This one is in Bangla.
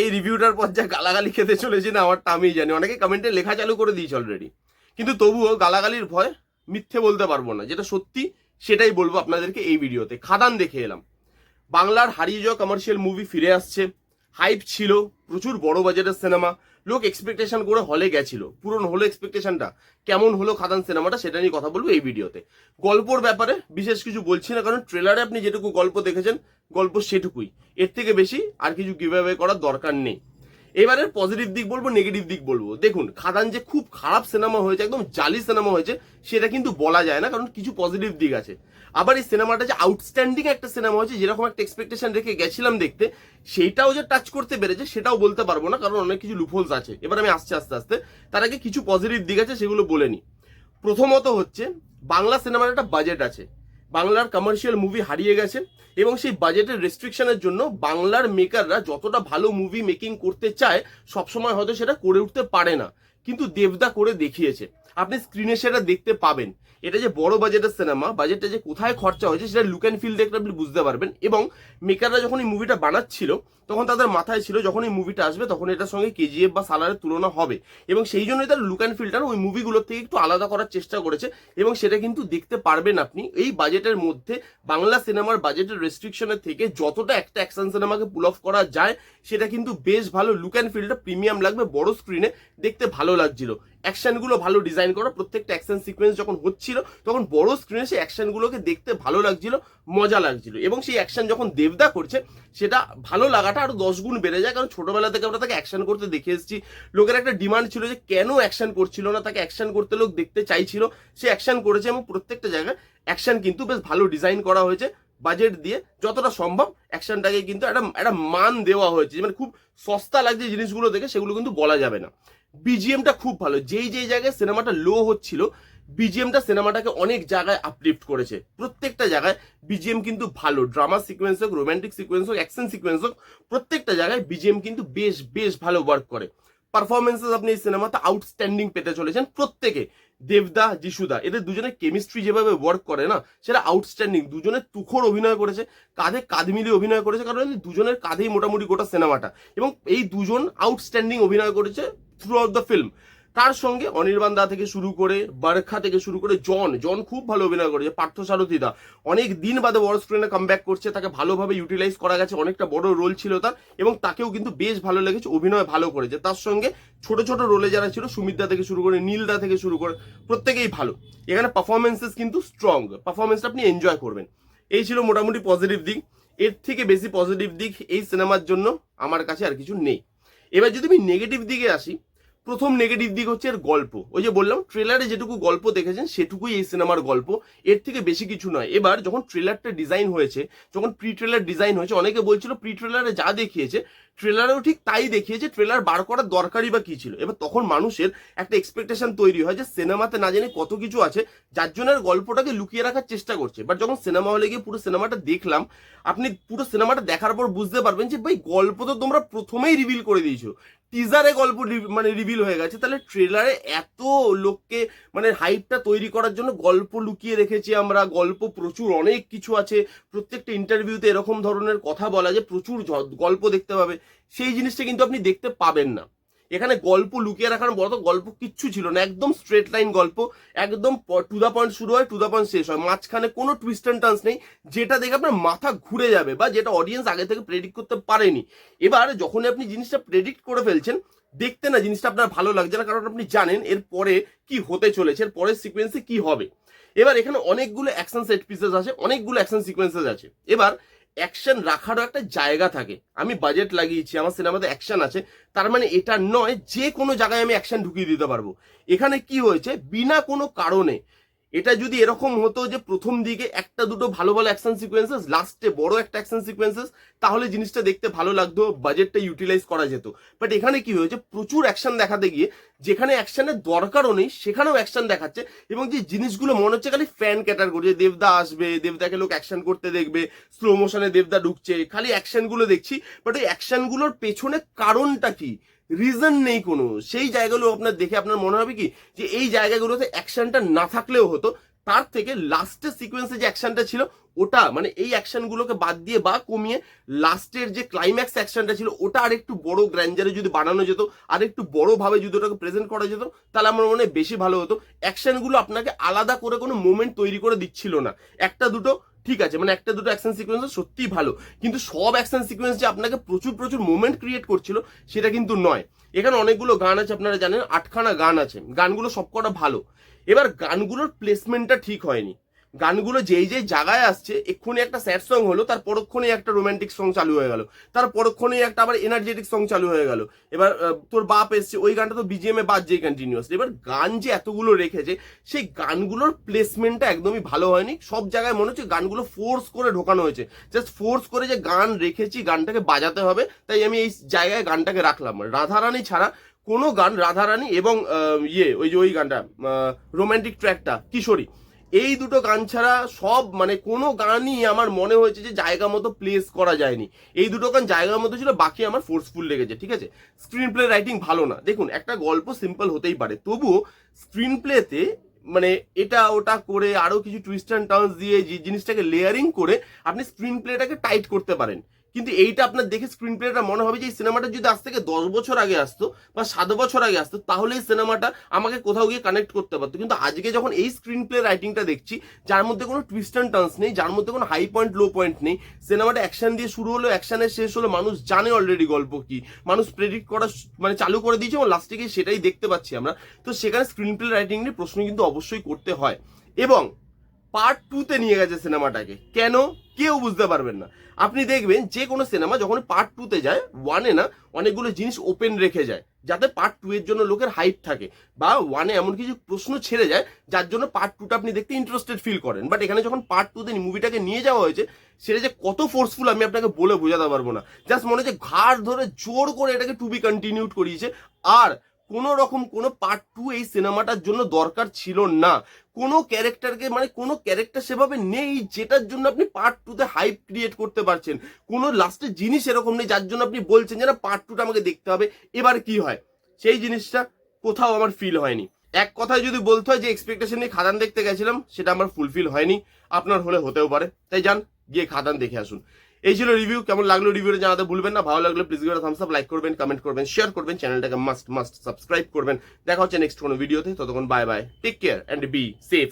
এই রিভিউটার পর যা গালাগালি খেতে চলেছে না, আমারটা আমি জানি। অনেকে কমেন্টে লেখা চালু করে দিয়েছে অলরেডি কিন্তু তবুও গালাগালির ভয় মিথ্যে বলতে পারব না। যেটা সত্যি, সেটাই বলব আপনাদেরকে এই ভিডিওতে। খাদান দেখে এলাম। বাংলার হারিয়ে যাওয়া কমার্শিয়াল মুভি ফিরে আসছে। হাইপ ছিল, প্রচুর বড় বাজেটের সিনেমা লোক এক্সপেকটেশন করে হলে গেছিল। পূরণ হলো এক্সপেকটেশনটা কেমন হলো খাদান সিনেমাটা সেটা নিয়ে কথা বলব এই ভিডিওতে গল্পর ব্যাপারে বিশেষ কিছু বলছি না, কারণ ট্রেলারে আপনি যেটুকু গল্প দেখেছেন, গল্প সেটুকুই। এর থেকে বেশি আর কিছু গিভ করার দরকার নেই। এবারের পজিটিভ দিক বলব নেগেটিভ দিক বলব। দেখুন, খাদান যে খুব খারাপ সিনেমা হয়েছে, একদম জালি সিনেমা হয়েছে, সেটা কিন্তু বলা যায় না, কারণ কিছু পজিটিভ দিক আছে। আবার এই সিনেমাটা যে আউটস্ট্যান্ডিং একটা সিনেমা হয়েছে, যেরকম একটা এক্সপেকটেশন রেখে গেছিলাম দেখতে সেটাও যে টাচ করতে পেরেছে, সেটাও বলতে পারব না, কারণ অনেক কিছু লুফোলস আছে। এবার আমি আসছি আস্তে আস্তে। তার আগে কিছু পজিটিভ দিক আছে, সেগুলো বলে নি। প্রথমত হচ্ছে, বাংলা সিনেমার একটা বাজেট আছে। বাংলার কমার্শিয়াল মুভি হারিয়ে গেছে এবং সেই বাজেটের রেস্ট্রিকশনের জন্য বাংলার মেকাররা যতটা ভালো মুভি মেকিং করতে চায়, সবসময় হয়তো সেটা করে উঠতে পারে না। কিন্তু দেবদা করে দেখিয়েছে। আপনি স্ক্রিনে সেটা দেখতে পাবেন। এটা যে বড় বাজেটের সিনেমা বাজেটটা যে কোথায় খরচা হয়েছে সেটা লুক অ্যান্ড ফিল দেখলে আপনি বুঝতে পারবেন এবং মেকাররা যখন এই মুভিটা বানাচ্ছিল, তখন তাদের মাথায় ছিল যখন এই মুভিটা আসবে তখন এটার সঙ্গে কেজিএফ বা সালারের তুলনা হবে এবং সেই জন্যই তার লুক অ্যান্ড ফিলটা ওই মুভিগুলোর থেকে একটু আলাদা করার চেষ্টা করেছে এবং সেটা কিন্তু দেখতে পারবেন আপনি। এই বাজেটের মধ্যে বাংলা সিনেমার বাজেটের রেস্ট্রিকশনের থেকে যতটা একটা অ্যাকশন সিনেমাকে পুল অফ করা যায়, সেটা কিন্তু বেশ ভালো লুক অ্যান্ড ফিলটা প্রিমিয়াম লাগবে, বড় স্ক্রিনে দেখতে ভালো লাগছিল। অ্যাকশনগুলো ভালো ডিজাইন করা, প্রত্যেকটা অ্যাকশন সিকোয়েন্স যখন হচ্ছিল, তখন বড় স্ক্রিনে সেই অ্যাকশনগুলোকে দেখতে ভালো লাগছিল, মজা লাগছিল। এবং সেই অ্যাকশন যখন দেবদা করছে, সেটা ভালো লাগাটা আরও দশ গুণ বেড়ে যায়, কারণ ছোটবেলা থেকে আমরা তাকে অ্যাকশন করতে দেখে এসেছি। লোকের একটা ডিমান্ড ছিল যে কেন অ্যাকশন করছিল না, তাকে অ্যাকশন করতে লোক দেখতে চাইছিল। সে অ্যাকশন করেছে এবং প্রত্যেকটা জায়গায় অ্যাকশন কিন্তু বেশ ভালো ডিজাইন করা হয়েছে বাজেট দিয়ে যতটা সম্ভব অ্যাকশনটাকে কিন্তু একটা একটা মান দেওয়া হয়েছে। মানে খুব সস্তা লাগছে জিনিসগুলো দেখে, সেগুলো কিন্তু বলা যাবে না। বিজিএমটা খুব ভালো। যেই যেই জায়গায় সিনেমাটা লো হচ্ছিল বিজিএমটা সিনেমাটাকে অনেক জায়গায় আপলিফট করেছে। প্রত্যেকটা জায়গায় বিজিএম কিন্তু ভালো। ড্রামা সিকোয়েন্স হোক রোম্যান্টিক সিকোয়েন্স হোক অ্যাকশন সিকোয়েন্স হোক, প্রত্যেকটা জায়গায় বিজিএম কিন্তু বেশ বেশ ভালো ওয়ার্ক করে। পারফরমেন্সেস আপনি এই সিনেমাতে আউটস্ট্যান্ডিং পেতে চলেছেন প্রত্যেকে। দেবদা, যিশুদা, এদের দুজনের কেমিস্ট্রি যেভাবে ওয়ার্ক করে না, সেটা আউটস্ট্যান্ডিং দুজনের তুখর অভিনয় করেছে, কাঁধে কাঁধ মিলিয়ে অভিনয় করেছে, কারণ দুজনের কাঁধেই মোটামুটি গোটা সিনেমাটা এবং এই দুজন আউটস্ট্যান্ডিং অভিনয় করেছে থ্রু আউট দ্য ফিল্ম তার সঙ্গে অনির্বাণ দা থেকে শুরু করে বারখা থেকে শুরু করে জন জন খুব ভালো অভিনয় করেছে, পার্থ সারথী দা। অনেক দিন বাদে বড় স্ক্রিনে কামব্যাক করছে, তাকে ভালোভাবে ইউটিলাইজ করা গেছে, অনেকটা বড় রোল ছিল তার এবং তাকেও কিন্তু বেশ ভালো লেগেছে, অভিনয় ভালো করেছে। তার সঙ্গে ছোট ছোট রোলে যারা ছিল, সুমিত দা থেকে শুরু করে, নীল দা থেকে শুরু করে, প্রত্যেকেই ভালো। এখানে পারফরমেন্সেস কিন্তু স্ট্রং পারফরমেন্সটা আপনি এনজয় করবেন। এই ছিল মোটামুটি পজিটিভ দিক। এর থেকে বেশি পজিটিভ দিক এই সিনেমার জন্য আমার কাছে আর কিছু নেই। এবার যদি আমি নেগেটিভ দিকে আসি প্রথম নেগেটিভ দিক হচ্ছে এর গল্প। ওই যে বললাম ট্রেলারে যেটুকু গল্প দেখেছেন, সেটুকুই এই সিনেমার গল্প। এর থেকে বেশি কিছু নয়। এবার যখন ট্রেলারটা ডিজাইন হয়েছে, যখন প্রি ট্রেলার ডিজাইন হয়েছে, অনেকে বলছিল প্রি ট্রেলারে যা দেখিয়েছে ট্রেলারেও ঠিক তাই দেখিয়েছে ট্রেলার বার করার দরকারই বা কি ছিল। এবার তখন মানুষের একটা এক্সপেকটেশন তৈরি হয় যে সিনেমাতে না জানি কত কিছু আছে, যার জন্য গল্পটাকে লুকিয়ে রাখার চেষ্টা করছে। বাট যখন সিনেমা হলে গিয়ে পুরো সিনেমাটা দেখলাম, আপনি পুরো সিনেমাটা দেখার পর বুঝতে পারবেন যে ভাই গল্প তো তোমরা প্রথমেই রিভিল করে দিয়েছ। টিজারে গল্প মানে রিভিল হয়ে গেছে। তাহলে ট্রেলারে এত লোককে মানে হাইপটা তৈরি করার জন্য গল্প লুকিয়ে রেখেছি আমরা, গল্প প্রচুর, অনেক কিছু আছে। প্রত্যেকটা ইন্টারভিউতে এরকম ধরনের কথা বলা যে প্রচুর গল্প দেখতে পাবে। সেই জিনিসটা কিন্তু আপনি দেখতে পাবেন না। এখানে গল্প লুকিয়ে রাখার বড় গল্প কিচ্ছু ছিল না। একদম স্ট্রেট লাইন গল্প, একদম টু দা পয়েন্ট শুরু হয় টু দা পয়েন্ট শেষ হয়। মাঝখানে কোনো টুইস্ট অ্যান্ড টার্নস নেই, যেটা দেখে আপনার মাথা ঘুরে যাবে বা যেটা অডিয়েন্স আগে থেকে প্রেডিক্ট করতে পারেনি। এবার যখন আপনি জিনিসটা প্রেডিক্ট করে ফেলছেন, দেখতে না জিনিসটা আপনার ভালো লাগছে না, কারণ আপনি জানেন এর পরে কি হতে চলেছে, এর পরের সিকোয়েন্সে কি হবে। এবার এখানে অনেকগুলো অ্যাকশন সেট পিসেস আছে, অনেকগুলো অ্যাকশন সিকোয়েন্সেস আছে। এবার অ্যাকশন রাখারও একটা জায়গা থাকে। আমি বাজেট লাগিয়েছি, আমার সিনেমাতে অ্যাকশন আছে, তার মানে এটা নয়, যে কোনো জায়গায় আমি অ্যাকশন ঢুকিয়ে দিতে পারব। এখানে কি হয়েছে, বিনা কোনো কারণে এটা যদি এরকম হতো যে প্রথম দিকে একটা দুটো ভালো ভালো অ্যাকশন সিকোয়েন্সেস লাস্টে বড় একটা অ্যাকশন সিকোয়েন্সেস তাহলে জিনিসটা দেখতে ভালো লাগতো বাজেটটা ইউটিলাইজ করা যেত। বাট এখানে কি হয়েছে, প্রচুর অ্যাকশন দেখাতে গিয়ে, যেখানে অ্যাকশনের দরকারও নেই, সেখানেও অ্যাকশন দেখাচ্ছে, এবং যে জিনিসগুলো মনে হচ্ছে খালি ফ্যান ক্যাটাগরি যে দেবদা আসবে, দেবদাকে লোক অ্যাকশন করতে দেখবে স্লো মোশনে দেবদা ঢুকছে, খালি অ্যাকশনগুলো দেখছি বাট ওই অ্যাকশনগুলোর পেছনে কারণটা কি? রিজন নেই কোনো। সেই জায়গাগুলো আপনার দেখে আপনার মনে হবে কি? যে এই জায়গাগুলোতে অ্যাকশনটা না থাকলেও হতো তার থেকে লাস্টের সিকোয়েন্সে যে অ্যাকশনটা ছিল, ওটা মানে এই অ্যাকশনগুলোকে বাদ দিয়ে বা কমিয়ে লাস্টের যে ক্লাইম্যাক্স অ্যাকশনটা ছিল, ওটা আরেকটু বড় গ্র্যান্ডারে যদি বানানো যেত আর একটু বড় ভাবে যদি ওটাকে প্রেজেন্ট করা যেত, তাহলে আমার মনে হয় বেশি ভালো হতো। অ্যাকশনগুলো আপনাকে আলাদা করে কোনো মোমেন্ট তৈরি করে দিচ্ছিল না। একটা দুটো, ঠিক আছে মানে একটা দুটো অ্যাকশন সিকোয়েন্স সত্যিই ভালো। কিন্তু সব অ্যাকশন সিকোয়েন্স যে আপনাকে প্রচুর প্রচুর মোমেন্ট ক্রিয়েট করছিল, সেটা কিন্তু নয়। এখানে অনেকগুলো গান আছে, আপনারা জানেন, আটখানা গান আছে। গানগুলো সবকটা ভালো। এবার গানগুলোর প্লেসমেন্টটা ঠিক হয়নি। গানগুলো যেই যেই জায়গায় আসছে, এক্ষুনি একটা স্যাড সং হলো, তার পরক্ষণে একটা রোমান্টিক সং চালু হয়ে গেল। তার পরক্ষণে একটা আবার এনার্জেটিক সং চালু হয়ে গেল। এবার তোর বাপ এসছে, ওই গানটা তো বিজিএম এ বাজছে কন্টিনিউয়াস এবার গান যে এতগুলো রেখেছে, সেই গানগুলোর প্লেসমেন্টটা একদমই ভালো হয়নি। সব জায়গায় মনে হচ্ছে গানগুলো ফোর্স করে ঢোকানো হয়েছে। জাস্ট ফোর্স করে যে গান রেখেছি, গানটাকে বাজাতে হবে, তাই আমি এই জায়গায় গানটাকে রাখলাম। রাধারানী ছাড়া কোনো গান রাধারানী এবং ইয়ে ওই যে ওই গানটা রোম্যান্টিক ট্র্যাকটা কিশোরী, এই দুটো গান ছাড়া সব মানে কোনো গানই আমার মনে হয়েছে যে জায়গা মতো প্লেস করা যায়নি। এই দুটো গান জায়গার মতো ছিল, বাকি আমার ফোর্সফুল লেগেছে, ঠিক আছে? স্ক্রিন প্লে রাইটিং ভালো না। দেখুন, একটা গল্প সিম্পল হতেই পারে, তবুও স্ক্রিন প্লেতে মানে এটা ওটা করে, আরও কিছু টুইস্ট অ্যান্ড টার্নস দিয়ে, যে জিনিসটাকে লেয়ারিং করে, আপনি স্ক্রিন প্লেটাকে টাইট করতে পারেন। কিন্তু এইটা আপনার দেখে স্ক্রিন প্লেটা মনে হবে যে এই সিনেমাটা যদি আজ থেকে দশ বছর আগে আসতো বা সাত বছর আগে আসতো, তাহলে এই সিনেমাটা আমাকে কোথাও গিয়ে কানেক্ট করতে পারতো। কিন্তু আজকে যখন এই স্ক্রিন প্লে রাইটিংটা দেখছি, যার মধ্যে কোনো টুইস্ট অ্যান্ড টার্নস নেই, যার মধ্যে কোনো হাই পয়েন্ট লো পয়েন্ট নেই সিনেমাটা অ্যাকশন দিয়ে শুরু হলো অ্যাকশনে শেষ হলো, মানুষ জানে অলরেডি গল্প কি। মানুষ প্রেডিক্ট করা মানে চালু করে দিয়েছে এবং লাস্টে গিয়ে সেটাই দেখতে পাচ্ছি আমরা। তো সেখানে স্ক্রিন প্লে রাইটিং নিয়ে প্রশ্ন কিন্তু অবশ্যই করতে হয়। এবং পার্ট টুতে নিয়ে গেছে সিনেমাটাকে কেন? কেউ বুঝতে পারবেন না। আপনি দেখবেন, যে কোনো সিনেমা যখন পার্ট টুতে যায় ওয়ানে না অনেকগুলো জিনিস ওপেন রেখে যায়, যাতে পার্ট টু এর জন্য লোকের হাইপ থাকে। বা ওয়ানে এমন কিছু প্রশ্ন ছেড়ে যায়, যার জন্য পার্ট টুটা আপনি দেখতে ইন্টারেস্টেড ফিল করেন। বাট এখানে যখন পার্ট টুতে মুভিটাকে নিয়ে যাওয়া হয়েছে, সেটা যে কত ফোর্সফুল আমি আপনাকে বলে বোঝাতে পারব না। জাস্ট মনে হচ্ছে ঘাড় ধরে জোর করে এটাকে টু বি কন্টিনিউড করিয়েছে। আর কোনো রকম কোনো পার্ট টু এই সিনেমাটার জন্য দরকার ছিল না। কোনো ক্যারেক্টারকে মানে কোনো ক্যারেক্টার সেভাবে নেই যেটার জন্য আপনি পার্ট টুতে হাইপ ক্রিয়েট করতে পারছেন। কোনো লাস্টের জিনিস এরকম নেই যার জন্য আপনি বলছেন যে না পার্ট টুটা আমাকে দেখতে হবে, এবার কি হয়? সেই জিনিসটা কোথাও আমার ফিল হয়নি। এক কথায় যদি বলতে হয় যে এক্সপেকটেশন নিয়ে খাদান দেখতে গেছিলাম, সেটা আমার ফুলফিল হয়নি। আপনার হলে হতেও পারে। তাই যান, গিয়ে খাদান দেখে আসুন। এই ছিল রিভিউ কেমন লাগল রিভিউটা জানাতে ভুলবেন না, ভালো লাগলে প্লিজ গিয়ে থামস আপ লাইক করবেন কমেন্ট করবেন শেয়ার করবেন চ্যানেলটাকে মাস্ট মাস্ট সাবস্ক্রাইব করবেন। দেখা হচ্ছে নেক্সট কোনো ভিডিওতে ততক্ষণ bye bye take care and be safe